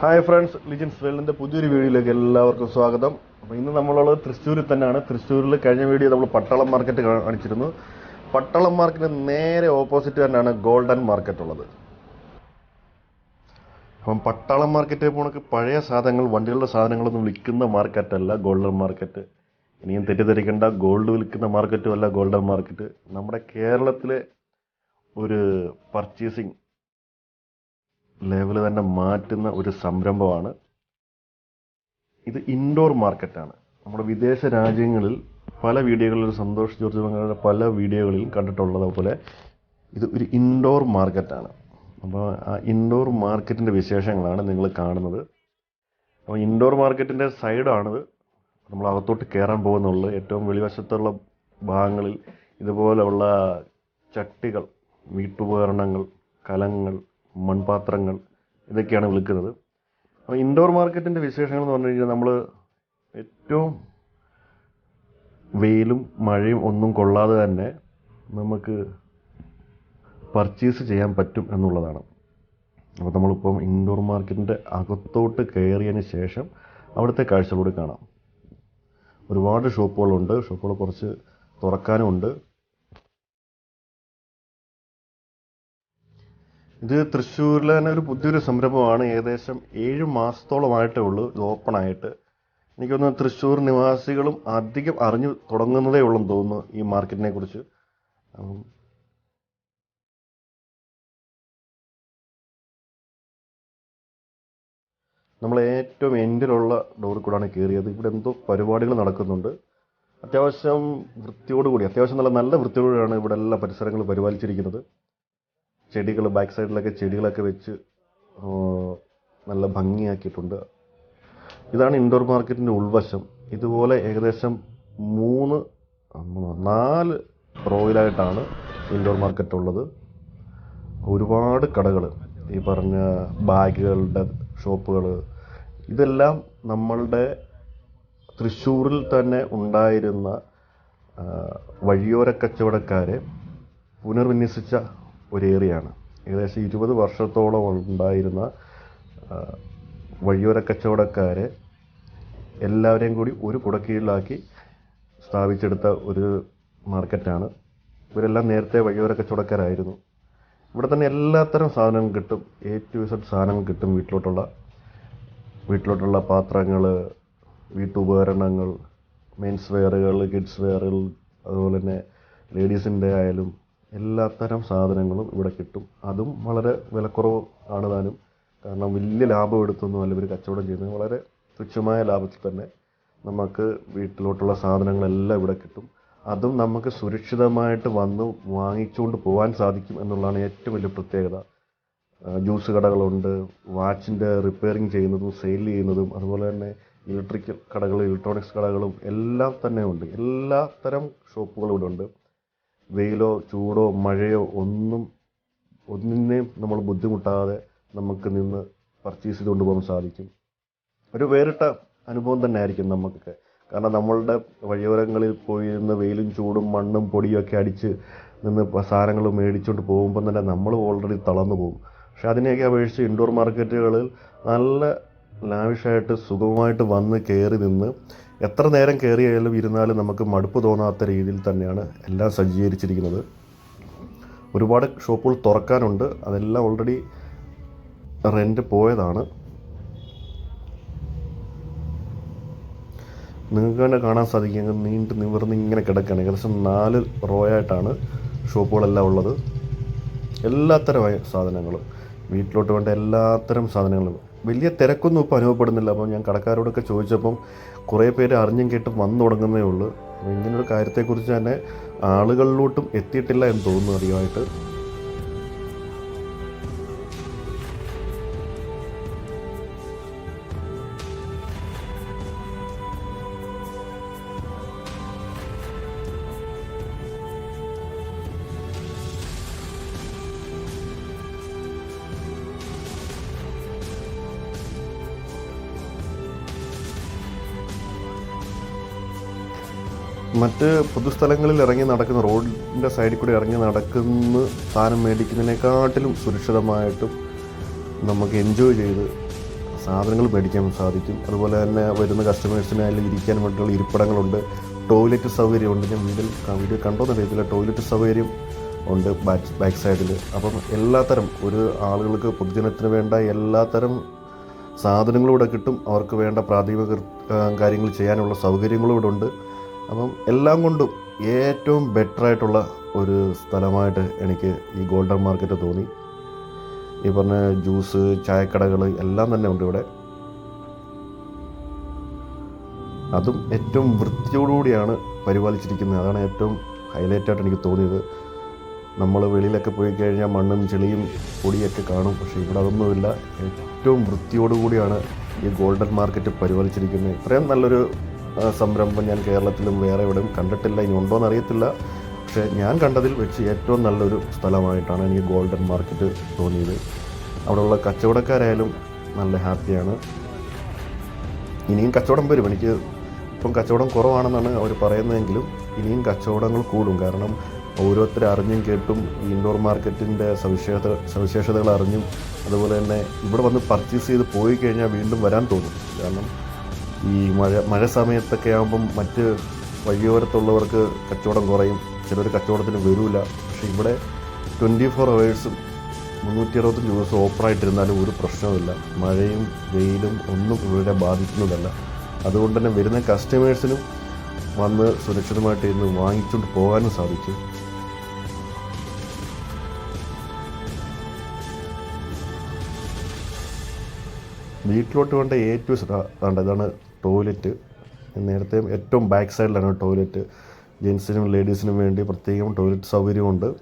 Hi friends legends വേൾഡിന്റെ പുതിയൊരു വീഡിയോയിലേക്ക് എല്ലാവർക്കും സ്വാഗതം. അപ്പോൾ ഇന്ന് നമ്മളുള്ളത് തൃശ്ശൂരിൽ തന്നെയാണ്. തൃശ്ശൂരിൽ കഴിഞ്ഞ വീഡിയോ നമ്മൾ പട്ടാളം മാർക്കറ്റ് കാണിച്ചിരുന്നു. പട്ടാളം മാർക്കറ്റിന് നേരെ ഓപ്പോസിറ്റ് തന്നെയാണ് ഗോൾഡൻ മാർക്കറ്റ് ഉള്ളത്. അപ്പം പട്ടാളം മാർക്കറ്റ് പോണക്ക് പഴയ സാധനങ്ങൾ വണ്ടികളുടെ സാധനങ്ങളൊന്നും വിൽക്കുന്ന മാർക്കറ്റല്ല ഗോൾഡൻ മാർക്കറ്റ് ഇനിയും തെറ്റിദ്ധരിക്കേണ്ട ഗോൾഡ് വിൽക്കുന്ന മാർക്കറ്റും അല്ല ഗോൾഡൻ മാർക്കറ്റ് നമ്മുടെ കേരളത്തിലെ ഒരു പർച്ചേസിങ് ലെവൽ തന്നെ മാറ്റുന്ന ഒരു സംരംഭമാണ്. ഇത് ഇൻഡോർ മാർക്കറ്റാണ് നമ്മുടെ വിദേശ രാജ്യങ്ങളിൽ പല വീഡിയോകളിൽ സന്തോഷ് ജോർജ് മംഗളുടെ പല വീഡിയോകളിലും കണ്ടിട്ടുള്ളതുപോലെ ഇത് ഒരു ഇൻഡോർ മാർക്കറ്റാണ് അപ്പോൾ ആ ഇൻഡോർ മാർക്കറ്റിന്റെ വിശേഷങ്ങളാണ് നിങ്ങൾ കാണുന്നത്. അപ്പോൾ ഇൻഡോർ മാർക്കറ്റിന്റെ സൈഡാണിത് നമ്മൾ അകത്തോട്ട് കയറാൻ പോകുന്നുള്ളൂ. ഏറ്റവും വെളിവശത്തുള്ള ഭാഗങ്ങളിൽ ഇതുപോലെയുള്ള ചട്ടികൾ വീട്ടുപകരണങ്ങൾ കലങ്ങൾ മൺപാത്രങ്ങൾ ഇതൊക്കെയാണ് വിൽക്കുന്നത്. അപ്പോൾ ഇൻഡോർ മാർക്കറ്റിന്റെ വിശേഷങ്ങൾ എന്ന് പറഞ്ഞു കഴിഞ്ഞാൽ നമ്മൾ ഏറ്റവും വെയിലും മഴയും ഒന്നും കൊള്ളാതെ തന്നെ നമുക്ക് പർച്ചേസ് ചെയ്യാൻ പറ്റും എന്നുള്ളതാണ്. അപ്പോൾ നമ്മളിപ്പം ഇൻഡോർ മാർക്കറ്റിന്റെ അകത്തോട്ട് കയറിയതിന് ശേഷം അവിടുത്തെ കാഴ്ചകളോട് കാണാം. ഒരുപാട് ഷോപ്പുകളുണ്ട്. ഷോപ്പുകൾ കുറച്ച് തുറക്കാനുമുണ്ട്. ഇത് തൃശ്ശൂരിലെ തന്നെ ഒരു പുതിയൊരു സംരംഭമാണ്. ഏകദേശം ഏഴ് മാസത്തോളമായിട്ടേ ഉള്ളൂ ഇത് ഓപ്പൺ ആയിട്ട്. എനിക്കൊന്ന് തൃശ്ശൂർ നിവാസികളും അധികം അറിഞ്ഞു തുടങ്ങുന്നതേ ഉള്ളെന്ന് തോന്നുന്നു ഈ മാർക്കറ്റിനെ കുറിച്ച്. നമ്മൾ ഏറ്റവും എൻഡിലുള്ള ഡോറിൽ കൂടാണ് കയറിയത് ഇവിടെ എന്തോ പരിപാടികൾ നടക്കുന്നുണ്ട്. അത്യാവശ്യം വൃത്തിയോടുകൂടി അത്യാവശ്യം നല്ല നല്ല വൃത്തിയോടുകൂടിയാണ് ഇവിടെ എല്ലാ പരിസരങ്ങളും പരിപാലിച്ചിരിക്കുന്നത്. ചെടികൾ ബാക്ക് സൈഡിലൊക്കെ ചെടികളൊക്കെ വെച്ച് നല്ല ഭംഗിയാക്കിയിട്ടുണ്ട്. ഇതാണ് ഇൻഡോർ മാർക്കറ്റിന്റെ ഉൾവശം. ഇതുപോലെ ഏകദേശം മൂന്ന് നാല് റോയിലായിട്ടാണ് ഇൻഡോർ മാർക്കറ്റ് ഉള്ളത്. ഒരുപാട് കടകൾ ഈ പറഞ്ഞ ബാഗുകളുടെ ഷോപ്പുകൾ ഇതെല്ലാം നമ്മളുടെ തൃശ്ശൂരിൽ തന്നെ ഉണ്ടായിരുന്ന വഴിയോര കച്ചവടക്കാരെ പുനർവിന്യസിച്ച ഒരു ഏരിയയാണ് ഏകദേശം ഇരുപത് വർഷത്തോളം ഉണ്ടായിരുന്ന വഴിയോര കച്ചവടക്കാരെ എല്ലാവരെയും കൂടി ഒരു കുടക്കീഴിലാക്കി സ്ഥാപിച്ചെടുത്ത ഒരു മാർക്കറ്റാണ്. ഇവരെല്ലാം നേരത്തെ വഴിയോര കച്ചവടക്കാരായിരുന്നു. ഇവിടെ തന്നെ എല്ലാത്തരം സാധനങ്ങളും കിട്ടും. എ ടു ഇസഡ് സാധനങ്ങൾ കിട്ടും വീട്ടിലോട്ടുള്ള. വീട്ടിലോട്ടുള്ള പാത്രങ്ങൾ വീട്ടുപകരണങ്ങൾ മെൻസ് വെയറുകൾ കിഡ്സ് വെയറുകൾ അതുപോലെ തന്നെ ലേഡീസിന്റെ ആയാലും എല്ലാത്തരം സാധനങ്ങളും ഇവിടെ കിട്ടും. അതും വളരെ വിലക്കുറവ് ആണ് താനും. കാരണം വലിയ ലാഭം എടുത്തൊന്നും അല്ല ഇവർ കച്ചവടം ചെയ്യുന്നത്. വളരെ തുച്ഛമായ ലാഭത്തിൽ തന്നെ നമുക്ക് വീട്ടിലോട്ടുള്ള സാധനങ്ങളെല്ലാം ഇവിടെ കിട്ടും. അതും നമുക്ക് സുരക്ഷിതമായിട്ട് വന്ന് വാങ്ങിച്ചുകൊണ്ട് പോകാൻ സാധിക്കും എന്നുള്ളതാണ് ഏറ്റവും വലിയ പ്രത്യേകത. ജ്യൂസ് കടകളുണ്ട് വാച്ചിന്റെ റിപ്പയറിങ് ചെയ്യുന്നതും സെയിൽ ചെയ്യുന്നതും അതുപോലെ തന്നെ ഇലക്ട്രിക്കൽ കടകളും ഇലക്ട്രോണിക്സ് കടകളും എല്ലാം തന്നെ ഉണ്ട്. എല്ലാത്തരം തരം ഷോപ്പുകളും ഇവിടെ ഉണ്ട്. വെയിലോ ചൂടോ മഴയോ ഒന്നും ഒന്നിനെയും നമ്മൾ ബുദ്ധിമുട്ടാതെ നമുക്ക് നിന്ന് പർച്ചേസ് ചെയ്തുകൊണ്ട് പോകാൻ സാധിക്കും. ഒരു വേറിട്ട അനുഭവം തന്നെ ആയിരിക്കും നമുക്കൊക്കെ. കാരണം നമ്മളുടെ വഴിയോരങ്ങളിൽ പോയിരുന്ന് വെയിലും ചൂടും മണ്ണും പൊടിയും ഒക്കെ അടിച്ച് നിന്ന് സാധനങ്ങൾ മേടിച്ചുകൊണ്ട് പോകുമ്പോൾ തന്നെ നമ്മൾ ഓൾറെഡി തളർന്നു പോകും. പക്ഷെ അതിനെയൊക്കെ അപേക്ഷിച്ച് ഇൻഡോർ മാർക്കറ്റുകളിൽ നല്ല ലാവിഷായിട്ട് സുഖമായിട്ട് വന്ന് കയറി നിന്ന് എത്ര നേരം കയറിയായാലും ഇരുന്നാലും നമുക്ക് മടുപ്പ് തോന്നാത്ത രീതിയിൽ തന്നെയാണ് എല്ലാം സജ്ജീകരിച്ചിരിക്കുന്നത്. ഒരുപാട് ഷോപ്പുകൾ തുറക്കാനുണ്ട്. അതെല്ലാം ഓൾറെഡി റെന്റ് പോയതാണ്. നിങ്ങൾക്ക് തന്നെ കാണാൻ സാധിക്കും. നീണ്ട് നിവർന്ന് ഇങ്ങനെ കിടക്കുകയാണ്. ഏകദേശം നാല് റോ ആയിട്ടാണ് ഷോപ്പുകളെല്ലാം ഉള്ളത്. എല്ലാത്തരം സാധനങ്ങളും. വീട്ടിലോട്ട് വേണ്ട എല്ലാത്തരം സാധനങ്ങളും. വലിയ തിരക്കൊന്നും ഇപ്പോൾ അനുഭവപ്പെടുന്നില്ല. അപ്പം ഞാൻ കടക്കാരോടൊക്കെ ചോദിച്ചപ്പം കുറേ പേര് അറിഞ്ഞും കേട്ടും വന്നു തുടങ്ങുന്നേ ഉള്ളൂ. അപ്പോൾ ഇങ്ങനൊരു കാര്യത്തെക്കുറിച്ച് തന്നെ ആളുകളിലോട്ടും എത്തിയിട്ടില്ല എന്ന് തോന്നുന്നു അധികമായിട്ട്. മറ്റ് പൊതുസ്ഥലങ്ങളിൽ ഇറങ്ങി നടക്കുന്ന റോഡിന്റെ സൈഡിൽ കൂടി ഇറങ്ങി നടക്കുന്ന സാധനം മേടിക്കുന്നതിനെക്കാട്ടിലും സുരക്ഷിതമായിട്ടും നമുക്ക് എൻജോയ് ചെയ്ത് സാധനങ്ങൾ മേടിക്കാൻ സാധിക്കും. അതുപോലെ തന്നെ വരുന്ന കസ്റ്റമേഴ്സിന് അതിൽ ഇരിക്കാൻ വേണ്ടിയുള്ള ഇരിപ്പിടങ്ങളുണ്ട്. ടോയ്ലറ്റ് സൗകര്യമുണ്ട് ഞാൻ വീട്ടിൽ വീഡിയോ കണ്ടോന്ന് അറിയത്തില്ല ടോയ്ലറ്റ് സൗകര്യം ഉണ്ട് ബാക്ക് ബാക്ക് സൈഡിൽ അപ്പം എല്ലാത്തരം ഒരു ആളുകൾക്ക് പൊതുജനത്തിന് വേണ്ട എല്ലാത്തരം സാധനങ്ങളും ഇവിടെ കിട്ടും. അവർക്ക് വേണ്ട പ്രാഥമിക കാര്യങ്ങൾ ചെയ്യാനുള്ള സൗകര്യങ്ങളും ഇവിടെ ഉണ്ട്. അപ്പം എല്ലാം കൊണ്ടും ഏറ്റവും ബെറ്റർ ആയിട്ടുള്ള ഒരു സ്ഥലമായിട്ട് എനിക്ക് ഈ ഗോൾഡൻ മാർക്കറ്റ് തോന്നി. ഈ പറഞ്ഞ ജ്യൂസ് ചായക്കടകൾ എല്ലാം തന്നെ ഉണ്ട് ഇവിടെ. അതും ഏറ്റവും വൃത്തിയോടുകൂടിയാണ് പരിപാലിച്ചിരിക്കുന്നത്. അതാണ് ഏറ്റവും ഹൈലൈറ്റ് ആയിട്ട് എനിക്ക് തോന്നിയത്. നമ്മൾ വെളിയിലൊക്കെ പോയി കഴിഞ്ഞാൽ മണ്ണും ചെളിയും പൊടിയൊക്കെ കാണും. പക്ഷേ ഇവിടെ അതൊന്നുമില്ല. ഏറ്റവും വൃത്തിയോടുകൂടിയാണ് ഈ ഗോൾഡൻ മാർക്കറ്റ് പരിപാലിച്ചിരിക്കുന്നത്. ഇത്രയും നല്ലൊരു സംരംഭം ഞാൻ കേരളത്തിലും വേറെ എവിടെയും കണ്ടിട്ടില്ല ഇനി ഉണ്ടോ എന്നറിയത്തില്ല പക്ഷേ ഞാൻ കണ്ടതിൽ വെച്ച് ഏറ്റവും നല്ലൊരു സ്ഥലമായിട്ടാണ് എനിക്ക് ഗോൾഡൻ മാർക്കറ്റ് തോന്നിയത്. അവിടെയുള്ള കച്ചവടക്കാരായാലും നല്ല ഹാപ്പിയാണ്. ഇനിയും കച്ചവടം വരും. എനിക്ക് ഇപ്പം കച്ചവടം കുറവാണെന്നാണ് അവർ പറയുന്നതെങ്കിലും ഇനിയും കച്ചവടങ്ങൾ കൂടും. കാരണം ഓരോരുത്തർ അറിഞ്ഞും കേട്ടും ഇൻഡോർ മാർക്കറ്റിന്റെ സവിശേഷത സവിശേഷതകൾ അറിഞ്ഞും അതുപോലെ തന്നെ ഇവിടെ വന്ന് പർച്ചേസ് ചെയ്ത് പോയി കഴിഞ്ഞാൽ വീണ്ടും വരാൻ തോന്നും. കാരണം ഈ മഴ മഴ സമയത്തൊക്കെ ആകുമ്പം മറ്റ് വഴിയോരത്തുള്ളവർക്ക് കച്ചവടം കുറയും. ചിലർ കച്ചവടത്തിന് വരില്ല പക്ഷേ ഇവിടെ ട്വന്റി ഫോർ അവേഴ്സും മുന്നൂറ്റി അറുപത്തഞ്ച് ദിവസം ഓപ്പറായിട്ടിരുന്നാലും ഒരു പ്രശ്നവുമില്ല. മഴയും വെയിലും ഒന്നും ഇവിടെ ബാധിക്കുന്നതല്ല. അതുകൊണ്ട് തന്നെ വരുന്ന കസ്റ്റമേഴ്സിനും വന്ന് സുരക്ഷിതമായിട്ട് ഇരുന്ന് വാങ്ങിച്ചുകൊണ്ട് പോകാനും സാധിച്ചു. വീട്ടിലോട്ട് വേണ്ട ഏറ്റവും ഇതാണ് ടോയ്ലറ്റ്. നേരത്തെ ഏറ്റവും ബാക്ക് സൈഡിലാണ് ടോയ്ലറ്റ്. ജെൻസിനും ലേഡീസിനും വേണ്ടി പ്രത്യേകം ടോയ്ലറ്റ് സൗകര്യമുണ്ട്.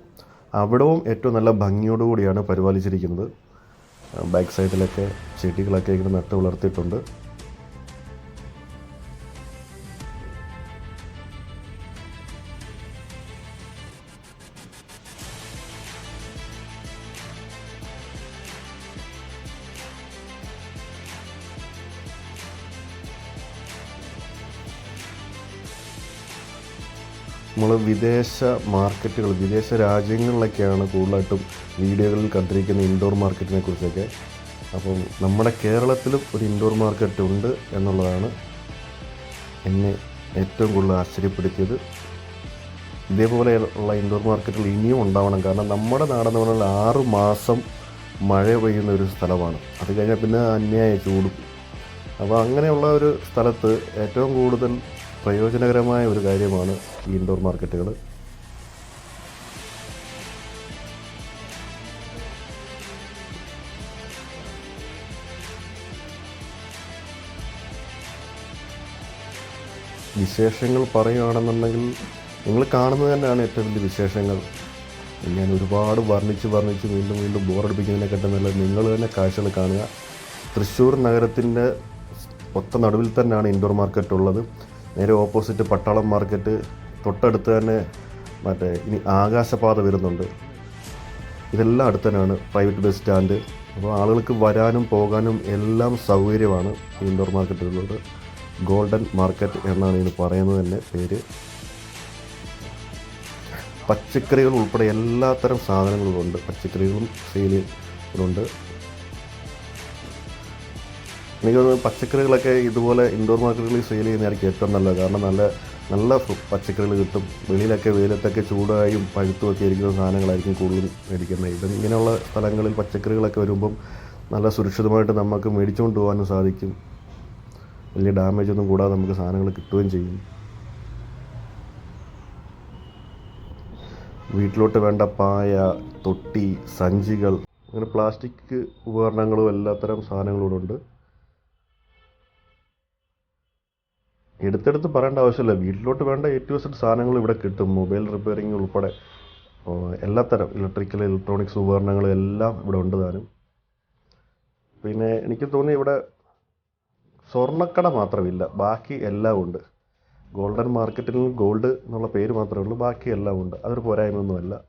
അവിടവും ഏറ്റവും നല്ല ഭംഗിയോടുകൂടിയാണ് പരിപാലിച്ചിരിക്കുന്നത്. ബാക്ക് സൈഡിലൊക്കെ ചെടികളൊക്കെ ഇങ്ങനെ നട്ട് വളർത്തിയിട്ടുണ്ട്. നമ്മൾ വിദേശ മാർക്കറ്റുകൾ വിദേശ രാജ്യങ്ങളിലൊക്കെയാണ് കൂടുതലായിട്ടും വീഡിയോകളിൽ കണ്ടിരിക്കുന്ന ഇൻഡോർ മാർക്കറ്റിനെ കുറിച്ചൊക്കെ. അപ്പം നമ്മുടെ കേരളത്തിലും ഒരു ഇൻഡോർ മാർക്കറ്റ് ഉണ്ട് എന്നുള്ളതാണ് എന്നെ ഏറ്റവും കൂടുതൽ ആശ്ചര്യപ്പെടുത്തിയത്. ഇതേപോലെ ഉള്ള ഇൻഡോർ മാർക്കറ്റുകൾ ഇനിയും ഉണ്ടാവണം. കാരണം നമ്മുടെ നാടെന്ന് പറഞ്ഞാൽ ആറ് മാസം മഴ പെയ്യുന്ന ഒരു സ്ഥലമാണ്. അത് കഴിഞ്ഞാൽ പിന്നെ അന്യായ ചൂടും. അപ്പോൾ അങ്ങനെയുള്ള ഒരു സ്ഥലത്ത് ഏറ്റവും കൂടുതൽ പ്രയോജനകരമായ ഒരു കാര്യമാണ് ഈ ഇൻഡോർ മാർക്കറ്റുകൾ. വിശേഷങ്ങൾ പറയുകയാണെന്നുണ്ടെങ്കിൽ നിങ്ങൾ കാണുന്നത് തന്നെയാണ് ഏറ്റവും വലിയ വിശേഷങ്ങൾ. ഞാൻ ഒരുപാട് വർണിച്ച് വർണിച്ച് വീണ്ടും വീണ്ടും ബോറടിപ്പിക്കുന്നതിനെക്കാട്ടും നല്ലത് നിങ്ങൾ തന്നെ കാഴ്ചകൾ കാണുക. തൃശ്ശൂർ നഗരത്തിന്റെ ഒത്ത നടുവിൽ തന്നെയാണ് ഇൻഡോർ മാർക്കറ്റ് ഉള്ളത്. നേരെ ഓപ്പോസിറ്റ് പട്ടാളം മാർക്കറ്റ് തൊട്ടടുത്ത് തന്നെ മറ്റേ ഇനി ആകാശപാത വരുന്നുണ്ട്. ഇതെല്ലാം അടുത്ത് തന്നെയാണ് പ്രൈവറ്റ് ബസ് സ്റ്റാൻഡ് അപ്പോൾ ആളുകൾക്ക് വരാനും പോകാനും എല്ലാം സൗകര്യമാണ് ഇൻഡോർ മാർക്കറ്റിലുള്ളത് ഗോൾഡൻ മാർക്കറ്റ് എന്നാണ് ഇതിന് പറയുന്നത് തന്നെ പേര്. പച്ചക്കറികൾ ഉൾപ്പെടെ എല്ലാത്തരം സാധനങ്ങളും ഉണ്ട് പച്ചക്കറികളും സെയിലുണ്ട് എനിക്ക് തോന്നുന്നു പച്ചക്കറികളൊക്കെ ഇതുപോലെ ഇൻഡോർ മാർക്കറ്റുകളിൽ സെയിൽ ചെയ്യുന്നതായിരിക്കും ഏറ്റവും നല്ലത്. കാരണം നല്ല നല്ല പച്ചക്കറികൾ കിട്ടും. വെളിയിലൊക്കെ വെയിലത്തൊക്കെ ചൂടായും പഴുത്തും ഒക്കെ ഇരിക്കുന്ന സാധനങ്ങളായിരിക്കും കൂടുതലും മേടിക്കുന്നത്. ഇത് ഇങ്ങനെയുള്ള സ്ഥലങ്ങളിൽ പച്ചക്കറികളൊക്കെ വരുമ്പം നല്ല സുരക്ഷിതമായിട്ട് നമുക്ക് മേടിച്ചുകൊണ്ട് പോകാനും സാധിക്കും. വലിയ ഡാമേജ് ഒന്നും കൂടാതെ നമുക്ക് സാധനങ്ങൾ കിട്ടുകയും ചെയ്യും. വീട്ടിലോട്ട് വേണ്ട പായ തൊട്ടി സഞ്ചികൾ അങ്ങനെ പ്ലാസ്റ്റിക് ഉപകരണങ്ങളും എല്ലാത്തരം സാധനങ്ങളും ഇവിടെ ഉണ്ട്. എടുത്തെടുത്ത് പറയേണ്ട ആവശ്യമില്ല. വീട്ടിലോട്ട് വേണ്ട എ ടു സെഡ് സാധനങ്ങൾ ഇവിടെ കിട്ടും. മൊബൈൽ റിപ്പയറിംഗ് ഉൾപ്പെടെ. എല്ലാത്തരം ഇലക്ട്രിക്കൽ ഇലക്ട്രോണിക്സ് ഉപകരണങ്ങൾ എല്ലാം ഇവിടെ ഉണ്ട് താനും. പിന്നെ എനിക്ക് തോന്നി ഇവിടെ സ്വർണക്കട മാത്രമില്ല. ബാക്കി എല്ലാം ഉണ്ട്. ഗോൾഡൻ മാർക്കറ്റിൽ ഗോൾഡ് എന്നുള്ള പേര് മാത്രമേ ഉള്ളൂ. ബാക്കി എല്ലാം ഉണ്ട്. അതൊരു പോരായ്മയൊന്നുമല്ല.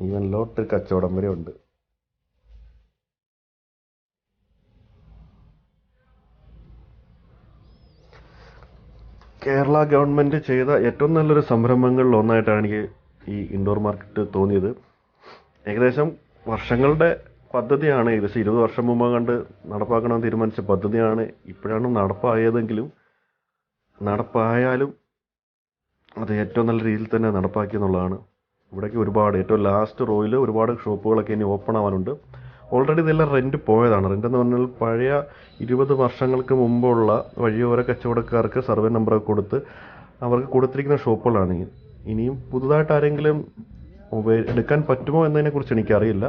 ഈവൻ ലോട്ടറി കച്ചവടം വരെ ഉണ്ട്. കേരള ഗവൺമെന്റ് ചെയ്ത ഏറ്റവും നല്ലൊരു സംരംഭങ്ങളിൽ ഒന്നായിട്ടാണ് എനിക്ക് ഈ ഇൻഡോർ മാർക്കറ്റ് തോന്നിയത്. ഏകദേശം വർഷങ്ങളുടെ പദ്ധതിയാണ് ഏകദേശം ഇരുപത് വർഷം മുമ്പ് കണ്ട് നടപ്പാക്കണമെന്ന് തീരുമാനിച്ച പദ്ധതിയാണ് ഇപ്പോഴാണ് നടപ്പായതെങ്കിലും നടപ്പായാലും അത് ഏറ്റവും നല്ല രീതിയിൽ തന്നെ നടപ്പാക്കി എന്നുള്ളതാണ്. ഇവിടേക്ക് ഒരുപാട് ഏറ്റവും ലാസ്റ്റ് റോയിൽ ഒരുപാട് ഷോപ്പുകളൊക്കെ ഇനി ഓപ്പൺ ആവാനുണ്ട്. ഓൾറെഡി ഇതെല്ലാം റെന്റ് പോയതാണ്. റെന്റ് എന്ന് പറഞ്ഞാൽ പഴയ ഇരുപത് വർഷങ്ങൾക്ക് മുമ്പുള്ള വഴിയോര കച്ചവടക്കാർക്ക് സർവേ നമ്പർ കൊടുത്ത് അവർക്ക് കൊടുത്തിരിക്കുന്ന ഷോപ്പുകളാണ് ഇനിയും പുതുതായിട്ട് ആരെങ്കിലും എടുക്കാൻ പറ്റുമോ എന്നതിനെക്കുറിച്ച് എനിക്കറിയില്ല.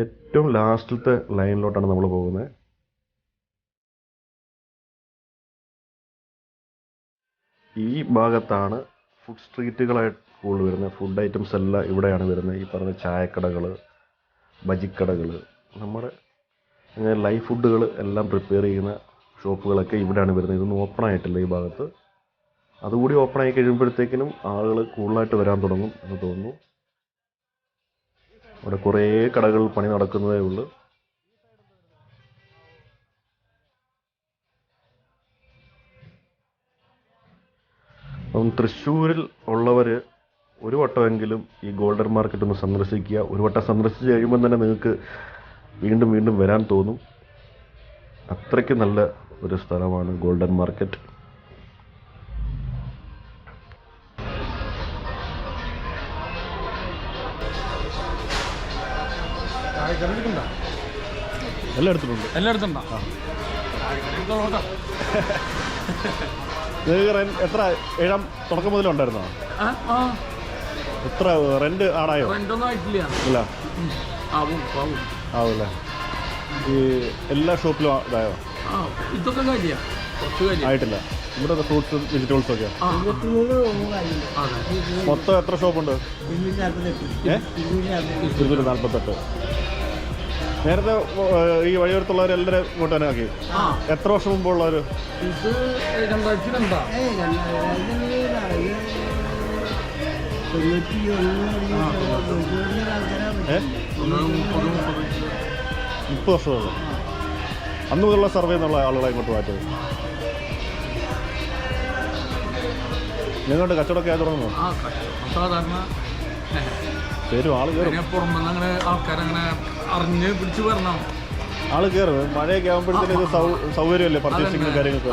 ഏറ്റവും ലാസ്റ്റിലത്തെ ലൈനിലോട്ടാണ് നമ്മൾ പോകുന്നത്. ഈ ഭാഗത്താണ് ഫുഡ് സ്ട്രീറ്റുകളായിട്ട് കൂടുതൽ വരുന്നത്. ഫുഡ് ഐറ്റംസ് എല്ലാം ഇവിടെയാണ് വരുന്നത്. ഈ പറഞ്ഞ ചായക്കടകൾ ബജിക്കടകൾ നമ്മുടെ ലൈവ് ഫുഡുകൾ എല്ലാം പ്രിപ്പയർ ചെയ്യുന്ന ഷോപ്പുകളൊക്കെ ഇവിടെയാണ് വരുന്നത്. ഇതൊന്നും ഓപ്പൺ ആയിട്ടില്ല ഈ ഭാഗത്ത്. അതുകൂടി ഓപ്പൺ ആയി കഴിയുമ്പോഴത്തേക്കിനും ആളുകൾ കൂടുതലായിട്ട് വരാൻ തുടങ്ങും എന്ന് തോന്നുന്നു. അവിടെ കുറേ കടകൾ പണി നടക്കുന്നതേ ഉള്ളൂ. അപ്പം തൃശ്ശൂരിൽ ഉള്ളവർ ഒരു വട്ടമെങ്കിലും ഈ ഗോൾഡൻ മാർക്കറ്റ് ഒന്ന് സന്ദർശിക്കുക. ഒരു വട്ടം സന്ദർശിച്ച് കഴിയുമ്പോൾ തന്നെ നിങ്ങൾക്ക് വീണ്ടും വീണ്ടും വരാൻ തോന്നും. അത്രയ്ക്ക് നല്ല ഒരു സ്ഥലമാണ് ഗോൾഡൻ മാർക്കറ്റ്. എല്ലാം എടുത്തിട്ടുണ്ട് എത്ര ഏഴാം തുടക്കം മുതലുണ്ടായിരുന്നോ? എത്ര റെന്റ് ആടായോ റെന്റൊന്നും ആയിട്ടില്ല. ഇല്ല. ആവും ഈ എല്ലാ ഷോപ്പിലും ഇതായോ? ആ ഇതൊക്കെ കാര്യ. കുറച്ച് കാര്യം. ആയിട്ടില്ല. ഇവിടെ ഫ്രൂട്ട്സ് വെജിറ്റബിൾസ് ഒക്കെ മൊത്തം എത്ര ഷോപ്പുണ്ട്? ഇരുന്നൂറ്റി നാൽപ്പത്തെട്ട് നേരത്തെ ഈ ഈ വഴിയോരത്തുള്ളവരെല്ലാവരും ഇങ്ങോട്ട് തന്നെ ആക്കി. എത്ര വർഷം മുമ്പുള്ളവർ ഇത് രണ്ടായിരത്തി രണ്ടാ. ഏ ഒന്ന് മുപ്പത് വർഷമുള്ള അന്ന് മുതലുള്ള സർവേ എന്നുള്ള ആളുകളെ ഇങ്ങോട്ട് മാറ്റത് നിങ്ങളുടെ കച്ചവടമൊക്കെ ആയി തുടങ്ങുന്നു? സാധാരണ. പേരും ആൾ കയറും പുറമെന്ന് അങ്ങനെ ആൾക്കാരങ്ങനെ അറിഞ്ഞ് പിടിച്ച് വരണം. ആൾ കയറും മഴയൊക്കെ ആകുമ്പോഴത്തേക്കും സൗകര്യമല്ലേ പർച്ചേസിങ്ങിനും കാര്യങ്ങൾക്കും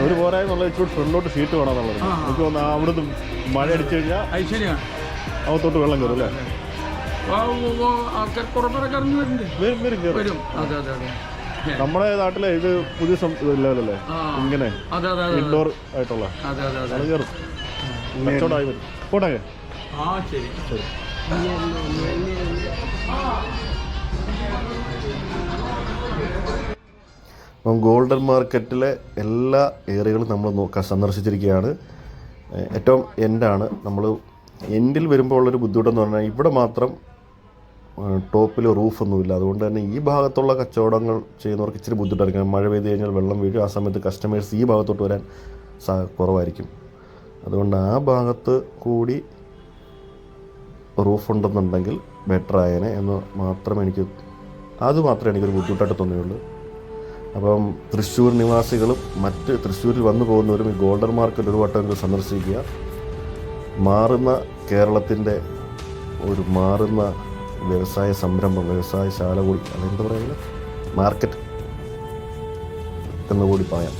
അതെ പോരായ്മ ഒരു പോരായെന്നുള്ള ഇച്ചിരി ഫ്രണ്ടിലോട്ട് ഷീറ്റ് വേണമെന്നുള്ളത് എന്നുള്ളത്. എനിക്ക് തോന്നുന്നു അവിടുന്ന് മഴ അടിച്ചു കഴിഞ്ഞാൽ ഐശ്വര്യമാണ് അകത്തോട്ട് വെള്ളം കയറും അല്ലേ? ആൾക്കാർ വരും വരും കയറും. അതെ അതെ അതെ. നമ്മുടെ നാട്ടിലെ ഇത് പുതിയ സം- ലെവലല്ലേ ഇങ്ങനെ ഇൻഡോർ ആയിട്ടുള്ള. കച്ചവടമായി വരും. പോട്ടെ ആ ശരി. ശരി. അപ്പം ഗോൾഡൻ മാർക്കറ്റിലെ എല്ലാ ഏരിയകളും നമ്മൾ നോക്കാൻ സന്ദർശിച്ചിരിക്കുകയാണ്. ഏറ്റവും എൻഡാണ്. നമ്മൾ എൻഡിൽ വരുമ്പോൾ ഉള്ളൊരു ബുദ്ധിമുട്ടെന്ന് പറഞ്ഞാൽ ഇവിടെ മാത്രം ടോപ്പിൽ റൂഫൊന്നുമില്ല. അതുകൊണ്ട് തന്നെ ഈ ഭാഗത്തുള്ള കച്ചവടങ്ങൾ ചെയ്യുന്നവർക്ക് ഇച്ചിരി ബുദ്ധിമുട്ടായിരിക്കും. മഴ പെയ്ത് കഴിഞ്ഞാൽ വെള്ളം വീഴും. ആ സമയത്ത് കസ്റ്റമേഴ്സ് ഈ ഭാഗത്തോട്ട് വരാൻ സാ കുറവായിരിക്കും. അതുകൊണ്ട് ആ ഭാഗത്ത് കൂടി റൂഫ് ഉണ്ടെന്നുണ്ടെങ്കിൽ ബെറ്റർ ആയേനെ എന്ന് മാത്രമേ എനിക്ക് അത് മാത്രമേ എനിക്കൊരു ബുദ്ധിമുട്ടായിട്ട് തോന്നിയുള്ളൂ. അപ്പം തൃശ്ശൂർ നിവാസികളും മറ്റ് തൃശ്ശൂരിൽ വന്നു പോകുന്നവരും ഈ ഗോൾഡൻ മാർക്കറ്റ് ഒരു വട്ടമെങ്കിലും സന്ദർശിക്കുക. മാറുന്ന കേരളത്തിന്റെ ഒരു മാറുന്ന വ്യവസായ സംരംഭം വ്യവസായശാല കൂടി അതെന്താ പറയുന്നത് മാർക്കറ്റ് എന്ന് കൂടി പറയാം.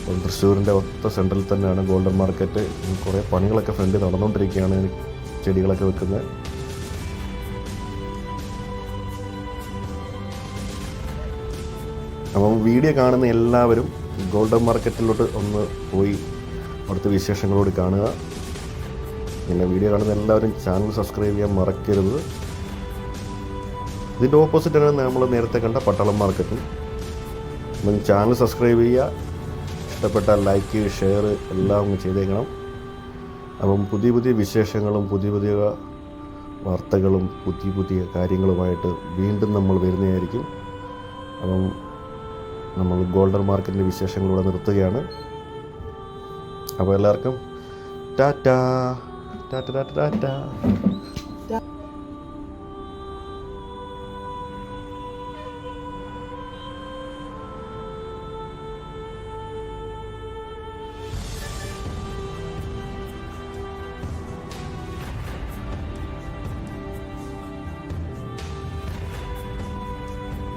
അപ്പം തൃശ്ശൂരിന്റെ ഒത്ത സെൻട്രൽ തന്നെയാണ് ഗോൾഡൻ മാർക്കറ്റ്. കുറേ പണികളൊക്കെ ഫ്രണ്ടിൽ നടന്നുകൊണ്ടിരിക്കുകയാണ് ചെടികളൊക്കെ വെക്കുന്നത്. അപ്പം വീഡിയോ കാണുന്ന എല്ലാവരും ഗോൾഡൻ മാർക്കറ്റിലോട്ട് ഒന്ന് പോയി അവിടുത്തെ വിശേഷങ്ങളോട് കാണുക. പിന്നെ വീഡിയോ കാണുന്ന എല്ലാവരും ചാനൽ സബ്സ്ക്രൈബ് ചെയ്യാൻ മറക്കരുത്. ഇതിന്റെ ഓപ്പോസിറ്റാണ് നമ്മൾ നേരത്തെ കണ്ട പട്ടാളം മാർക്കറ്റും അപ്പം ചാനൽ സബ്സ്ക്രൈബ് ചെയ്യുക. ഇഷ്ടപ്പെട്ട ലൈക്ക് ഷെയർ എല്ലാം ഒന്ന് ചെയ്തേക്കണം. അപ്പം പുതിയ പുതിയ വിശേഷങ്ങളും പുതിയ പുതിയ വാർത്തകളും പുതിയ പുതിയ കാര്യങ്ങളുമായിട്ട് വീണ്ടും നമ്മൾ വരുന്നതായിരിക്കും. അപ്പം നമ്മൾ ഗോൾഡൻ മാർക്കറ്റിന്റെ വിശേഷങ്ങളിലൂടെ നിർത്തുകയാണ്. അപ്പോൾ എല്ലാവർക്കും ടാറ്റാ. ടാറ്റ ടാറ്റ ടാറ്റ.